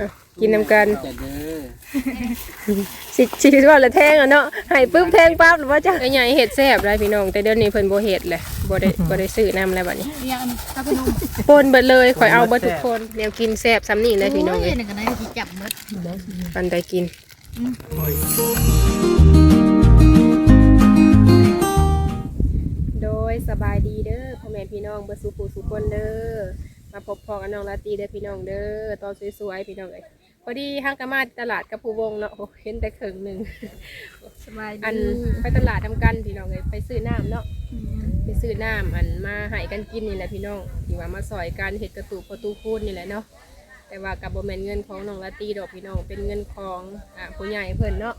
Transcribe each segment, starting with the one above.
อะกินน้ำกัน จะเด้อสิสิว่าละแทงอะเนาะให้ปึ๊บแทงปั๊บหรือว่าจะไอ้ใหญ่เห็ดแซ่บได้พี่น้อง แต่เดี๋ยวนี้เพิ่นบ่เห็ดเลยบ่ได้บ่ได้ซื้อน้ำแล้วบัดนี้เรียงข้าวพนมปนเบิดเลยข่อยเอาเบิดทุกคนแนวกินแซ่บซ้ำนี่เลยพี่น้องโอ้เอ้ยยหนึ่งกันนะที่จับมดปันได้กิน โดยสบายดีเด้อพ่อแม่พี่น้องเบิดสุขุสุคนเด้อ มาพบพอกับน้องลาตรีเด้อพี่น้องเด้อตอนสวยๆพี่น้องเอ้ยพอดีห้างกะมาตลาดกับผู้วงเนาะโอ้เห็นแต่ครึ่งหนึงสบายดีอันไปตลาดทำกันพี่น้องเอ้ยไปซื้อน้ำเนาะไปซื้อน้ำอันมาให้กันกินนี่แหละพี่น้องที่ว่ามาซอยกันเห็ดกระตูกประตูคูนนี่แหละเนาะแต่ว่ากับโบแมนเงินของน้องลาตรีดอกพี่น้องเป็นเงินของอ่าผู้ใหญ่เพิ่นเนาะ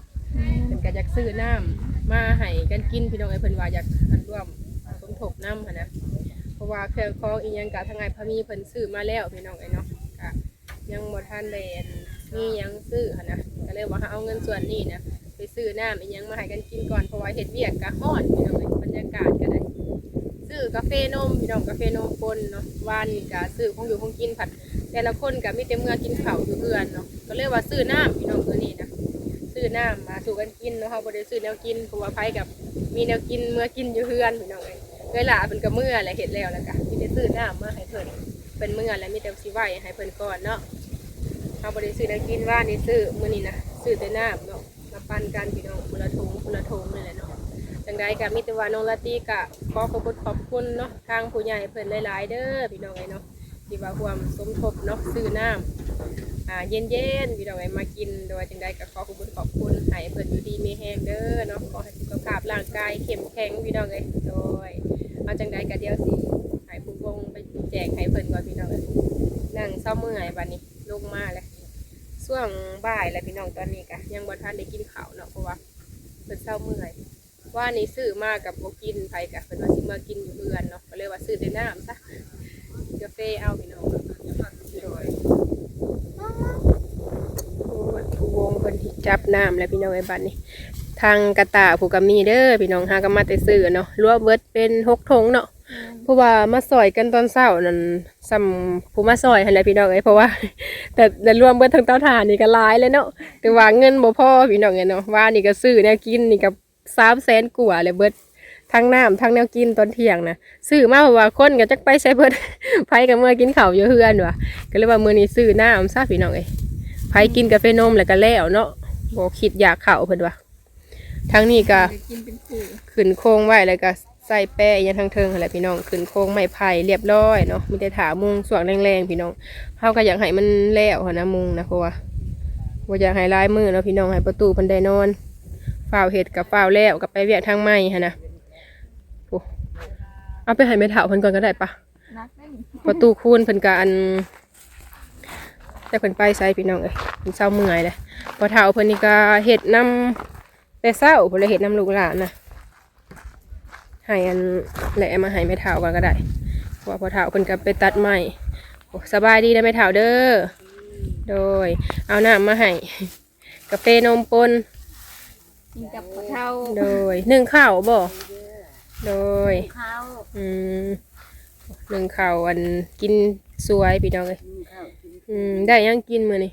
เพิ่นก็อยากซื้อน้ำมาให้กันกินพี่น้องไอ้เพิ่นว่าอยากอันร่วมสมทบน้ำหั้นนะเพ ราะว่าเครื่องของอีหยังกะทางไงพะมีเพิ่นซื้อมาแล้วพี่น้องไอ้เนาะกะยังบ่ทันได้อันมีหยังซื้อหั้นนะก็เลยว่าเอาเงินส่วนนี้นะไปซื้อน้ำอีหยังมาให้กันกินก่อนเพราะว่าเฮ็ดเวียกกะฮ้อนพี่น้องบรรยากาศก็ได้ซื้อกาแฟนมพี่น้องกาแฟนมปนเนาะวานนี่ก็ซื้อของอยู่ของกินผัด แต่ละคนก็มีแต่เมื่อกินข้าวอยู่เพื่อนเนาะก็เลยว่าซื้อน้ำพี่น้องตัวนี้นะซื้อน้ำมาสู่กันกินเนาะเขาบ่ได้ซื้อแนวกินเพราะว่าไผกับมีแนวกินเมื่อกินอยู่เพื่อนพี่น้องเอ้ เวลาเพิ่นก็เมื่อแหละเฮ็ดแล้วแล้วก็มีแต่ซื้อน้ำมาให้เพิ่นเป็นเมื่อแล้วมีแต่สิไหวให้เพิ่นก่อนเนาะเขาบ่ได้ซื้อนวกินว่านี่ซื้อมื้อนี้นะซื้อแต่น้ำเนาะมาปั่นกันพี่น้องคนละถุงคนละถุงนี่แหละเนาะจังใดกับมิตรวาน้องลาตีกะขอขอบคุณขอบคุณเนาะทางผู้ใหญ่เพิ่นหลายๆเด้อพี่น้องไอ้เนาะที่ว่าความสมทบเนาะซื้อน้ำอ่าเย็นๆพี่น้องไอ้มากินโดยจังใดก็ขอขอบคุณขอบคุณให้เพิ่นอยู่ดีมีแฮงเด้อเนาะขอให้สุขภาพร่างกายเข้มแข็งพี่น้องเอ้ยโดย เอาจังใดก็เดียวสิให้ผู้วงไปแจกให้เพิ่นก่อนพี่น้องเอ้ยนั่งเศร้าเมื่อยบัดนี้ลงมาเลยช่วงบ่ายแล้วพี่น้องตอนนี้กะยังบ่ทันได้กินข้าวเนาะเพราะว่าเพิ่นเศร้าเมื่อยว่านี่ซื้อมากับโบกินไผกับเป็นว่าสิมากินอยู่เพื่อนเนาะก็เลยว่าซื้อแต่น้ำซะกาแฟเอาพี่น้องโดยโอ้ยผู้วงเพิ่นที่จับน้ำแล้วพี่น้องไอ้บัดนี้ ทางกระตาผู้กามีเด้อพี่น้องหาก็มาแต่ซื้อเนาะรวมเบิดเป็นหกทงเนาะเพราะว่ามาซอยกันตอนเช้านั่นซ้ำผู้มาซอยหั่นแหละพี่น้องเอ้ยเพราะว่า แต่แต่รวมเบิดทั้งเต้าถ่านนี่ก็หลายเลยเนาะแต่ว่าเงินบ่พอพี่น้องเอ้ยเนาะว่านี่ก็ซื้อแนวกินนี่ก็สามแสนกว่าเลยเบิดทั้งน้ำทั้งแนวกินตอนเที่ยงนะซื้อมาเพราะว่าคนก็จักไปใช้เบิดไผกับเมื่อกินข้าวอยู่เฮือนว่ะก็เลยว่ามื้อนี้ซื้อน้ำซะพี่น้องเอ้ยไผกินกาแฟนมแล้วก็แล้วเนาะบ่คิดอยากข้าวเพิ่นว่า ทั้งนี้ก็กินเป็นคู่ขึ้นโค้งไว้แล้วก็ใส่แป้ยันทางเทิงอะไรพี่น้องขึ้นโค้งไม้ไผ่เรียบร้อยเนาะมีแต่ถามุงสว่างแรงๆพี่น้องเฮาก็อยากให้มันแล้วหั้นนะมุงนะเพราะว่าบ่อยากให้ลายมือเนาะพี่น้องให้ประตูเพิ่นได้นอนฝ้าวเฮ็ดกับฝ้าวแล้วกับไปเวียกทางไม้หั่นนะโอ้เอาไปให้แม่เฒ่าเพิ่นก่อนก็ได้ปะนักได้ประตูคูนเพิ่นก็อันแต่เพิ่นไปใส่พี่น้องเอ้ยเพิ่นเศร้าเมื่อยเลยพอเฒ่าเพิ่นนี่ก็เฮ็ดนํ แต่เศร้าเพิ่นเลยเฮ็ดนํลูกหลานนะให้อันแหละมาให้แม่เฒ่ากันก็ได้เพราะว่าพอเฒ่าเพิ่นก็ไปตัดไม้โอ้สบายดีนะแม่เฒ่าเด้อโดย เอาน้ำมาให้กาแฟนมปนกินกับข้าวเท่าโดยหนึ่งข้าวบ่โดยข้าวอืมหนึ่งข้าวอันกินสวยพี่น้องเอ้ยข้าวกินอืมได้ยังกินมื้อนี้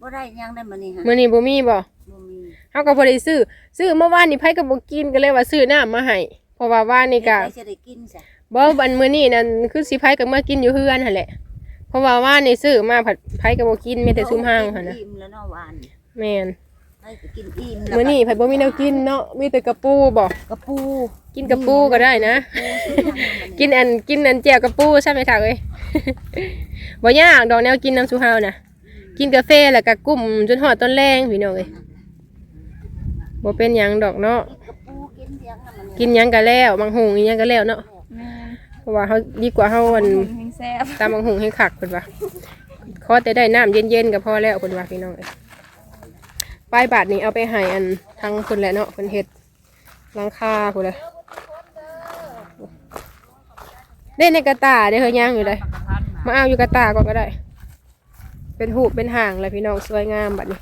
บ่ได้ยังได้มานี่ฮะมื้อนี้บ่มีบ่บ่มี เฮาก็บ่ได้ซื้อ ซื้อเมื่อวานนี่ไผก็บ่กินก็เลยว่าซื้อน้ำมาให้เพราะว่าว่านนี่ก็ใครจะได้กินซะบ่อันมื้อนี้นั่นคือสิไผก็มากินอยู่เฮือนหั่นแหละ เพราะว่าว่านี่ซื้อมาผัดไผก็บ่กินมีแต่ซุ่มห้างหั่นนะอิ่มแล้วเนาะหวานแม่นใครก็กินอิ่มมื้อนี้ไผบ่มีแนวกินเนาะมีแต่กระปูบ่กระปู กินกระปูก็ได้นะ กินอันกินอันแจ่วกระปูใช่ไหมคะเอ้ยบ่ยากดอกแนวกินน้ำสุฮาวนะกินกาแฟแล้วก็กุ้มจนหอดต้นแรงพี่น้องเอ้ย บ่เป็นหยังดอกเนาะกระปูกินเสียงน่ะมันกินหยังก็แล้วบางหุงอีหยังก็แล้วเนาะแม่เพราะว่าเฮาดีกว่าเฮาอันแห้งแซ่บตามบางหุงให้คักเพิ่นว่าขอแต่ได้น้ำเย็นๆก็พอแล้วเพิ่นว่าพี่น้องเอ้ยป้ายบาทนี้เอาไปให้อันทางเพิ่นแหละเนาะเพิ่นเฮ็ดหลังคาพุ่นเลยเด้ในกระตาได้เฮยย่างอยู่เลยมาเอาอยู่กระตาก่อนก็ได้ เป็นหูปเป็นห่างเลยพี่น้องสวยงามบัดนี้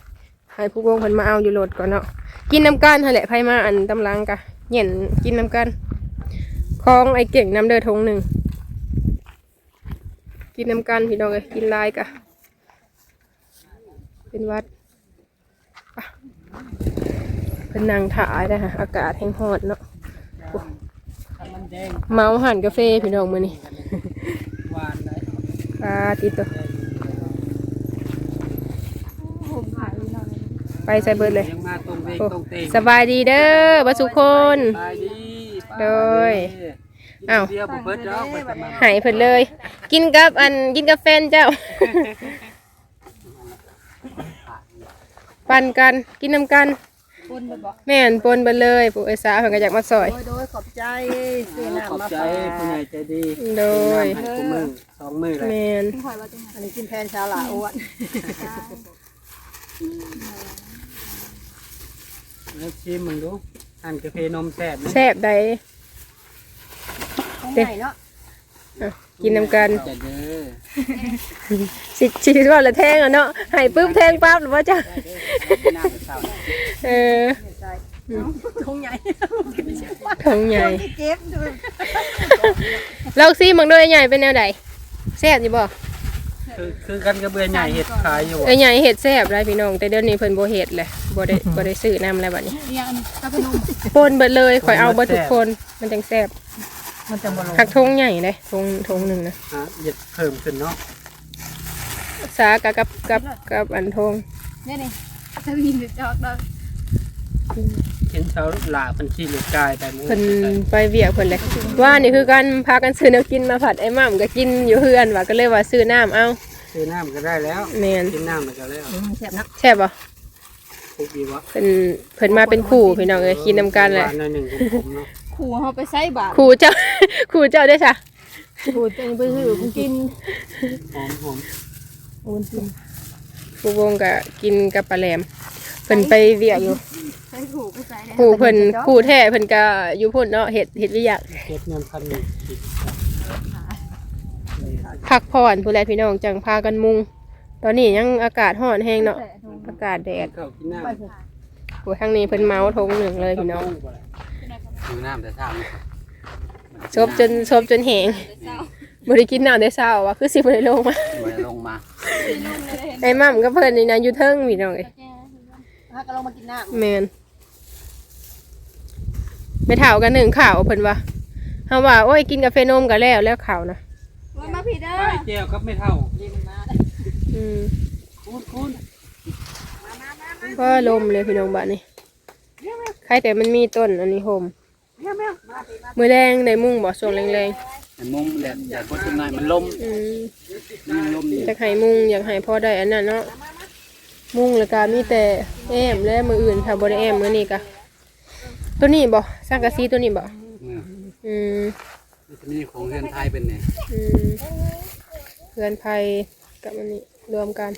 ให้ผู้วงเพิ่นมาเอาอยู่รถก่อนเนาะ กินน้ำกันหั่นแหละไผมาอันตำลังกะเหย็นกินน้ำกันของไอเก่งน้ำเดือทงหนึ่ง กินน้ำกันพี่น้องเอ้ยกินลายกะ เป็นวัดเพิ่นนั่งถ่ายนะฮะอากาศแห้งฮอดเนาะเมาหันกาแฟพี่น้องมือนี้หวานเลยปลาติดตัว ผมขายอยู่นอน ไปใส่เบิดเลยยังมาตรงเวงโอ้ตรงเตงสบายดีเด้อบ่สุกคน ไปดีโดยอ้าว เดียวผมเบิดแล้วไปทำมาใหายเพิ่นเลย กินกับอันกินกับแฟนเจ้า ปั่นกันกินน้ำกัน คนไปบอกแม่นปนไปเลยผู้ไอ้สาวเพิ่นก็อยากมาซอย โดยโดยขอบใจซื้อขอน้ำบมาใจฝากผู้ใหญ่ใจดีโดยน้ำให้คู่มือสองมือเลยแม่นพี่หอยว่าจังไงอันนี้กินแทนชาวละอ้วน แล้วชิมมึงดูอันกาแฟนมแซ่บนะแซ่บใด ของใหญ่เนาะอะกินน้ำกันจะเด้อสิสิว่าละแทงอะเนาะให้ปึ๊บแทงปั๊บหรือว่าจ้ะน้ำเศร้าเออของใหญ่ของใหญ่เจ็บดูลองซิมึงด้วยใหญ่เป็นแนวใดแซ่บอยู่บ่ คือคือกันกระเบือใหญ่เห็ดขายอยู่เอ้ยใหญ่เห็ดแซ่บได้พี่น้อง แต่เดี๋ยวนี้เพิ่นบ่เฮ็ดเลยบ่ได้บ่ได้ซื้อน้ำแล้วบัดนี้เนี่ยอันนี้ตาพนมปนเบิดเลยข่อยเอาเบิดทุกคน มันจังแซ่บมันจะบ่ลงหักทงใหญ่เลยทงทงหนึ่งนะฮะเห็ดเพิ่มขึ้นเนาะสากับกับกับกับอันทงเนี่ยนี่จะมีหรือจอกดอกเห็นชาวหลาเพิ่นขี่รถกายไปมือเพิ่นไปเวียกเพิ่นเลยว่านี่คือการพากันซื้อแนวกินมาผัดไอ้หม่ำก็กินอยู่เฮือนว่าก็เลยว่าซื้อน้ำเอา ซื้อน้ำก็ได้แล้วแม่นกินน้ำมันก็แล้วแซ่บนักแซ่บบ่คุกดีวะเพิ่นเพิ่นมาเป็นคู่พี่น้องเอ้ยกินนํกันแหละหวานหน่อยหนึ่งผมๆเนาะขู่เขาไปใส่บาตรคู่เจ้าคู่เจ้าได้อจ้ะขู่เต็งไปซื้อกูกินหอมหอมโอนกินคู่วงก็กินกับปลาแหลมเพิ่นไปเวียกอยู่ใส่ขู่ไปใส่คู่เพิ่นคู่แท้เพิ่นก็อยู่พุ่นเนาะเฮ็ดเฮ็ดวิยากเก็บเงินพันหนึ่ง พักผ่อนผู้ใดพี่น้องจังพากันมุง ตอนนี้ยังอากาศร้อนแฮงเนาะอากาศแดดเข้ากินน้ำโอ้ทางนี้เพิ่นเมาทงหนึ่งเลยพี่น้องกินน้ำแต่เช้าซบจนซบจนแหงบ่ได้กินน้ำได้เช้าว่ะคือสิบ่ได้ลงมาไม่ลงมาไอ้ม่ํก็เพิ่นนี่นะอยู่เทิงพี่น้องเอ้ยถ้าก็ลงมากินน้ำแม่นไม่เฒ่ากันหนึ่งข่าวเพิ่นว่าเฮาว่าโอ้ยกินกาแฟนมก็แล้วแล้วข่าวนะว่ามา พี่เด้อไปเจียวครับไม่เท่าอืมคูณคูณก็ลมเลยพี่น้องบ้านนี้ใครแต่มันมีต้นอันนี้โฮมมือแรงในมุ้งบ่ส่วนแรงแต่มุมแดดแดดพอถึงหน่อยมันลมๆอืมมันลมนี่อยากให้มุ้งอยากให้พอได้อันนั้นเนาะมุ้งแล้วก็มีแต่แอมและมืออื่นถ้าบ่ได้แอมมื้อนี้ก็ตัวนี้บ่สังกะสีตัวนี้บ่อืมมันจะมีของเรือนไทยเป็นไงอืม เพื่อนภัยกับอันนี้รวมกัน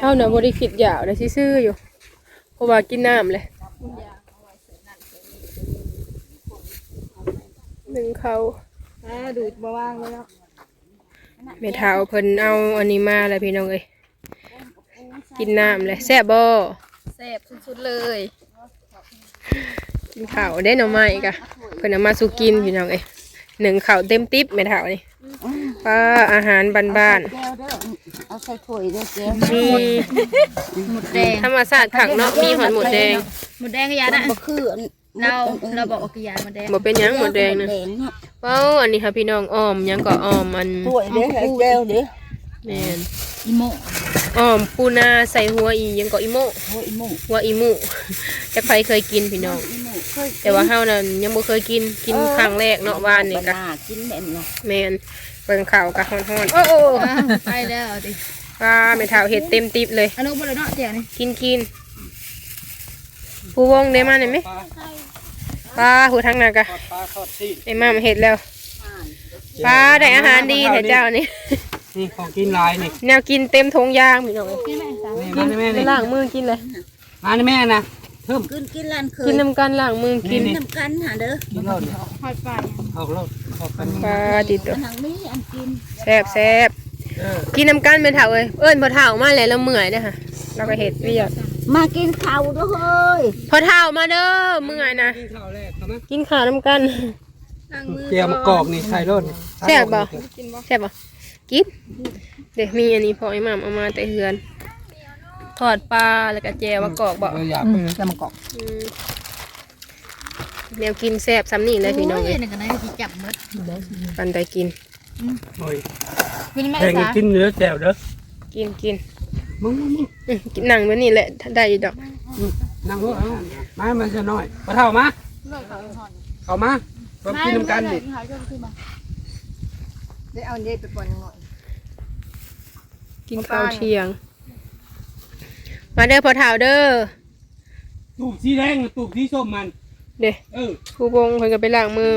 เฮาน่ะบ่ได้คิดยาวได้ซื่อๆอยู่ เพราะว่ากินน้ำเลยหนึ่งเขาอ่าดูดมาว่างเลยเนาะเมทาเพิ่นเอาอันนี้มาเลยพี่น้องเอ้ยกินน้ำเลยแซ่บบ่แซ่บสุดๆเลยกินข้าวได้หน่อไม้กะเพิ่นเอามาสู่กินพี่น้องเอ้ย หนึ่งข้าวเต็มติ๊บเมทานี่ป้าอาหารบ้านแก้วเด้อเอาใส่ถ้วยเด้อแก้วๆมีหมดแดงธรรมชาติผักเนาะมีหอนหมดแดงหมดแดงก็ยานะบ่คืออันเราเราบอกว่ากยาหมดแดงบ่เป็นหยังหมดแดงนะแดงเนาะเว้าอันนี้ค่ะพี่น้องอ้อมหยังก็อ้อมอันถ้วยเด้อแก้วเด้อแม่นอีโม อ้อมปูนาใส่หัวอีหยังก็อีโมโอ้ยอีหมูหัวอีหมูจักใครเคยกินพี่น้องอีหมูเคยแต่ว่าเฮานั่นยังบ่เคยกินกินครั้งแรกเนาะว่านนี่ก็บ้ากินแบบนี้แม่นเบิ่งข่าวก็ฮ้อนๆโอ้โอ้อ่าไปแล้วดิปลาแม่เฒ่าเฮ็ดเต็มติ๊บเลยอนุบาลเนาะเจียวนี่กินกินผู้วงได้มาได้ไหมปลาปลาหูทางนั้นกะทอดปลาทอดซีนไอ้มามาเฮ็ดแล้วปลาได้อาหารดีแท้เจ้านี่ นี่ของกินหลายนี่แนวกินเต็มทงยางพี่น้องเอ้ยพี่แม่สาวนี่กิมานในแม่นี่ล้างมือกินเลย มาในแม่นะเพิ่มกินกินร้านเคยกินน้ำกันล้างมือกินนี่น้ำกันหาเด้อกินรถหอดไปออกรถออกกันปลาติดตัวอันทางนี้อันกินแซ่บแซ่บเออกินน้ำกันเป็นเฒ่าเอ้ยเอิ้นพอเฒ่ามาแล้วเราเมื่อยเด้อค่ะเราก็เฮ็ดเวียกมากินข้าวเด้อเฮ้ยพอเฒ่ามาเด้อเมื่อยนะ กินข้าวแรกครับนะกินข้าวน้ำกันล้างมือเจียวมะกอกนี่ใส่รถนี่แซ่บบ่แซ่บบ่ กินเด็กมีอันนี้พอไอ้หม่ำเอามาแต่เฮือน ทอดปลาแล้วก็แจวมะกอกบ่เอออยากอืมจะมากอกอืมแนวกินแซ่บซ้ำนี่เลยพี่น้องโอ้เอ้ยยนี่ก็ได้ที่จับหมดปันได้กิน โอ้ยกินแม่แข่งสากินเนื้อแจ่วเด้อกินกินมึงมึงมึงอืมกินหนังแบบนี้แหละได้อยู่ดอก นั่งรถเอามามันจะน้อยปะเท่ามา เข้ามาเรากินน้ำกันนี่ ได้เอาเด็ดไปปนหน่อยกินข้าวเที่ยง มาเด้อพอเท่าเด้อตูบสีแดงกับตูบสีส้มมัน เด้เออผู้บงเพิ่นก็ไปล้างมือ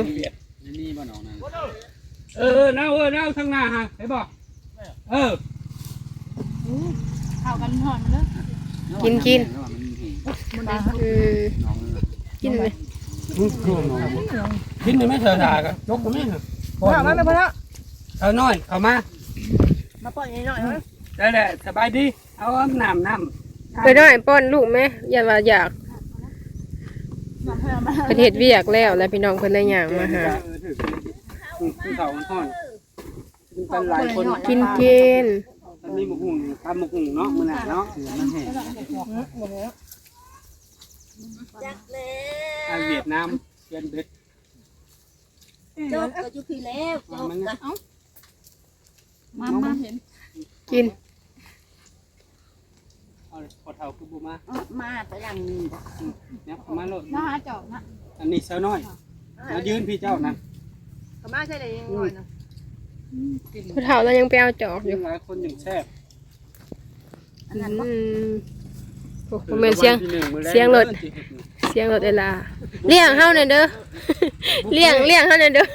เออเออเน่าเออเน่าทางหน้าฮะไอ้บอกเออเข้ากันหอนเด้อกินกินอืมกินไหมกินไม่เถอะด่ากันยกก็ไม่เถอะพอมาไม่พอละ เอาน้อยเข้ามามาป้อนนิดหน่อยมั้ยได้แหละสบายดี เอาน้ำน้ำไปน้อยป้อนลูกไหมอย่าว่าอยากเพิ่นเฮ็ดเวียกแล้ว แล้วพี่น้องเพิ่นได้หยังมาหากินเขาห้อนกินกันหลายคนกินกินตอนนี้หมกหุ่งทำหมกหุ่งเนาะมื้อน่ะเนาะมันแห้งจักแล้อันเวียดนามเวียนเบ็ดจบก็อยู่พี่แล้วจบก็เอ้า มามาเห็นกินเอาพอเท่าคือบ่มามาไปหลังนี่เนี่ยมาโลดมาหาเจาะนะอันนี้เช้าน้อยมายืนพี่เจ้านั่นพอเท่าแล้วยังไปเอาจอกอยืยู่นหลายคนอย่างแซ่บอันนั้นอืมโอ้บ่แม่นเสียง เสียงรถ เสียงรถเวลาเลี้ยงเฮาหน่อยเด้อ เลี้ยงเลี้ยงเฮาหน่อยเด้อ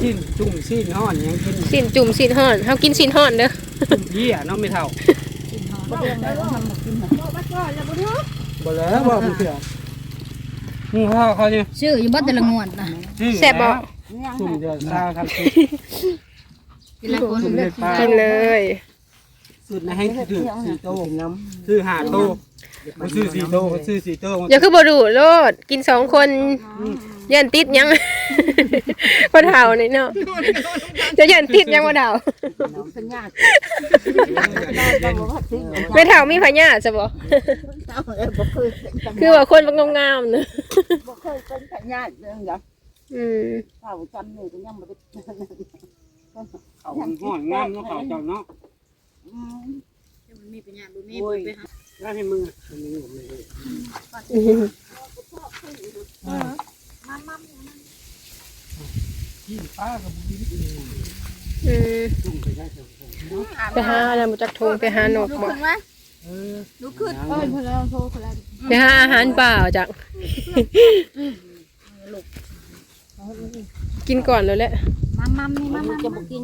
ชิ้นจุ่มชิ้นห่อนยังกินสินจุ่มสินห่อนเฮากินสินห่อนเด้อเยี่ยเนาะไม่เท่าบ่เรียนได้ว่าทำมากินน่ะบ่แล้วบ่มันเถื่อมึงพ่อเขาเนี่ยชื่ออยู่บ้านแต่ละงวดนะชื่อแซ่บบ่ยังจุ่มเดือดซาครับกินละคนจุ่มเดือดปลากินเลย สุดนะให้ถือสี่โต๊ะน้ำซื้อห้าโต๊ะเขาซื้อสี่โต๊ะเขาซื้อสี่โต๊ะอย่าคือบ่ดูโลดกินสองคนยันติดยังบ่เฒ่านี่เนาะจะยันติดยังบ่เฒ่าเป็นญาติไม่เฒ่ามีพญาติซะบ่เอาเออบ่เคยเป็นกันคือว่าคนมันงามๆเนาะบ่เคยเป็นกันญาติเรื่องหยังอืมเฝ้าจำนี่ก็ยังบ่ได้เขาห่อนงามเนาะเขาเจ้าเนาะ อืมมีปัญญาบุมีโอ้ยไปหาแล้วให้มึงมึงผมเลยอืมที่ป้ากับมึงอืมจุ่มไปได้เถอะไปหาอะไรมาจากทงไปหานกบ่เออลุกขึ้นเอ้ยพอแล้วโทรคนละไปหาอาหารเปล่าจักกินก่อนแล้วแหละมามานี่มามาจะบ่กิน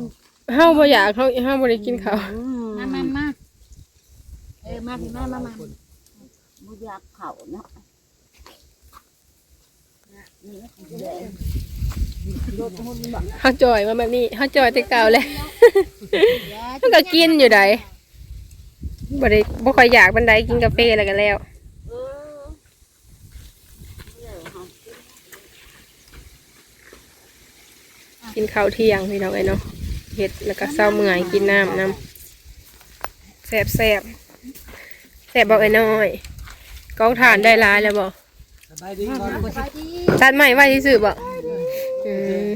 เฮาบ่อยากเฮาเฮาบ่ได้กินข้าวมามามาเออมาพี่มามามาบ่อยากเข้าเนาะเฮาจ่อยมาแบบนี้เฮาจ่อยแต่เก่าเลย มันก็กินอยู่ไดบ่ได้บ่ค่อยอยากปานใดกินกาแฟแล้วก็แล้วเออกินข้าวเที่ยงพี่น้องไอ้เนาะเฮ็ดแล้วก็เศร้าเมื่อยกินน้ำน้ำแซ่บแซ่บ แซ่บบอกไอ้น้อยกองถ่านได้หลายแล้วบ่สบายดีก่อนตัดใหม่ไว้ที่สื่อบ่อืม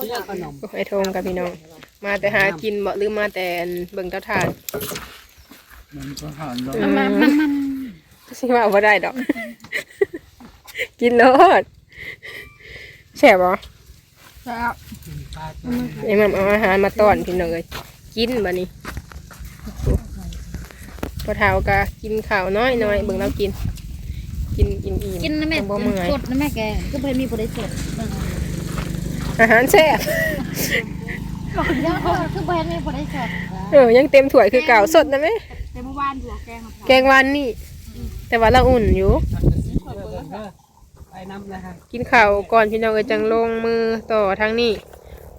เที่ยวขนมไอ้ทงกับพี่น้อง มาแต่หากินบ่หรือมาแต่เบิ่งเต้าถ่านมันก็ห่อนลงอืมามามาสิว่าบ่ได้ดอก กินโลดแซ่บบ่แล้วไอ้มัมเอาอาหารมาต้อนพี่น้องเอ้ยกินบัดนี้ พอเฒ่าก็กินข้าวน้อยน้อยๆเบิ่งเรากิน กินอิ่มๆกินนะแม่บ่เมื่อยสดนะแม่แกก็บ่ได้มีผู้ใดสดอาหารแซ่บบอกเดี๋ยวคือบ่ได้มีผู้ใดสดเออยังเต็มถ้วยคือเก่าสดนะแม่แต่เมื่อวานถั่วแกงแกงวันนี่แต่ว่าเราอุ่นอยู่ไปน้ำนะครับกินข้าวก่อนพี่น้องเอยจังลงมือต่อทางนี้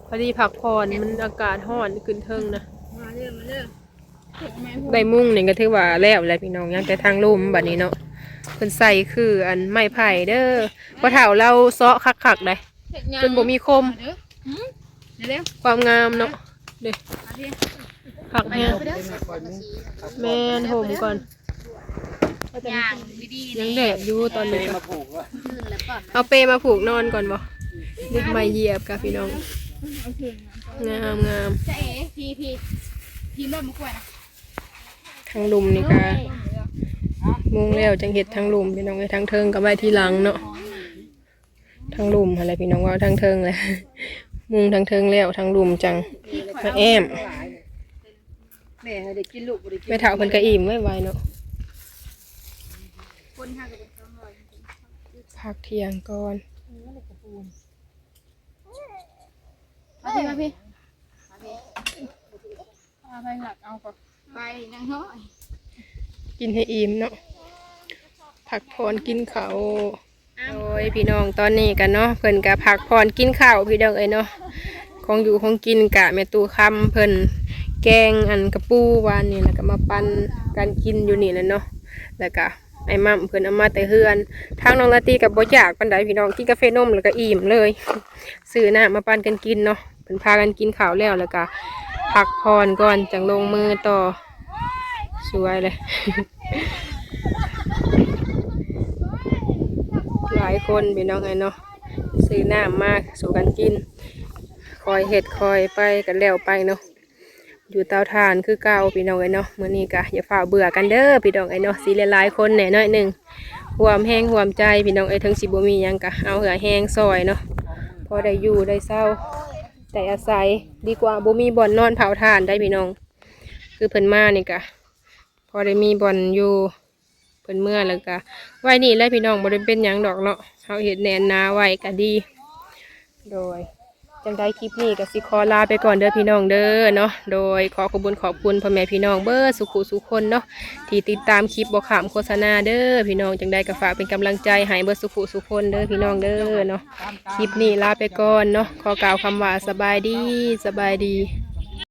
พอดีพักผ่อนมันอากาศร้อนขึ้นเทิงนะมาเด้อมาเด้อ ได้มุ่งนี่ก็ถือว่าแล้วแหละพี่น้องยังแต่ทางลุ่มบัดนี้เนาะเพิ่นใส่คืออันไม้ไผ่เด้อพอเฒ่าเราเซาะคักๆได้จนบ่มีคมเด้อหืมเร็วความงามเนาะเด้ผักแห้งแม่นห่มก่อนอย่างดียังแดดอยู่ตอนนี้มาผูกว่าๆขึ้นแล้วก่อนเอาเปรมาผูกนอนก่อนบ่ดึกมาเหยียบกับพี่น้องงามงามจะเอ๋พี่พี่พี่รถมากล้วยนะ ทางลุมนี่ก็มุงแล้วจังเห็ดทางลุมพี่น้องไอ้ทางเทิงก็ไว้ที่หลังเนาะทางลุมอะไรพี่น้องว่าทางเทิงเลยมุงทางเทิงแล้วทางลุมจังมาแอมแม่ได้กินลูกบ่ไม่เท่าเพิ่นก็อิ่มไว้ไวเนาะพักเที่ยงก่อนมาพี่มาพี่มาพี่เอาไปหลักเอาก่อน ไปนังน้อยกินให้อิ่มเนาะพักผ่อนกินข้าวโอ้ยพี่น้องตอนนี้กันเนาะเพิ่นก็พักผ่อนกินข้าวพี่น้องเอ้ยเนาะของอยู่ของกินกะแม่ตู้คำเพิ่นแกงอันกระปูวานนี่แล้วก็มาปั่นกันกินอยู่นี่แหละเนาะแล้วก็ไอ้มั่มเพิ่นเอามาแต่เฮือนทางน้องลาตีกับบ่อยากปานใดพี่น้องกินกาแฟนมแล้วก็อิ่มเลยซื้อน้ำมาปั่นกันกินเนาะเพิ่นพากันกินข้าวแล้วแล้วก็ พักผ่อนก่อนจังลงมือต่อ สวยเลย หลายคนพี่น้องไงเนาะซื้อน้ำมากสู่กันกิน คอยเห็ดคอยไปกันแล้วไปเนาะอยู่เตาถ่านคือเก่าพี่น้องไงเนาะมื้อนี้กะอย่าฝ่าเบื่อกันเด้อพี่น้องไงเนาะสีหลายๆคนแหน่น้อยหนึ่งห่วมแห้งห่วมใจพี่น้องไอ้ทั้งสิบ่มีหยังกะเอาเหือแห้งซอยเนาะพอได้อยู่ได้เศร้า แต่อาศัยดีกว่าบ่มีบ่อนนอนเผาถ่านได้พี่น้อง คือเพิ่นมานี่กะพอได้มีบอนอยู่เพิ่นเมื่อแล้วกะไว้นี่แหล้วพี่น้องบ่ได้เป็นหยังดอกเนาะเฮาเฮ็ดแนนนาไว้ก็ดี โดย จังได้คลิปนี้ก็สิขอลาไปก่อนเด้อพี่น้องเด้อเนาะโดยขอขอบคุณขอบคุณพ่อแม่พี่น้องเบอร์สุขุสุขคนเนาะที่ติดตามคลิปบอกขามโฆษณาเด้อพี่น้องจังได้ก็ฝากเป็นกำลังใจให้เบอร์สุขุสุขคนเด้อพี่น้องเด้อเนาะคลิปนี้ลาไปก่อนเนาะขอกล่าวคำว่าสบายดีสบายดี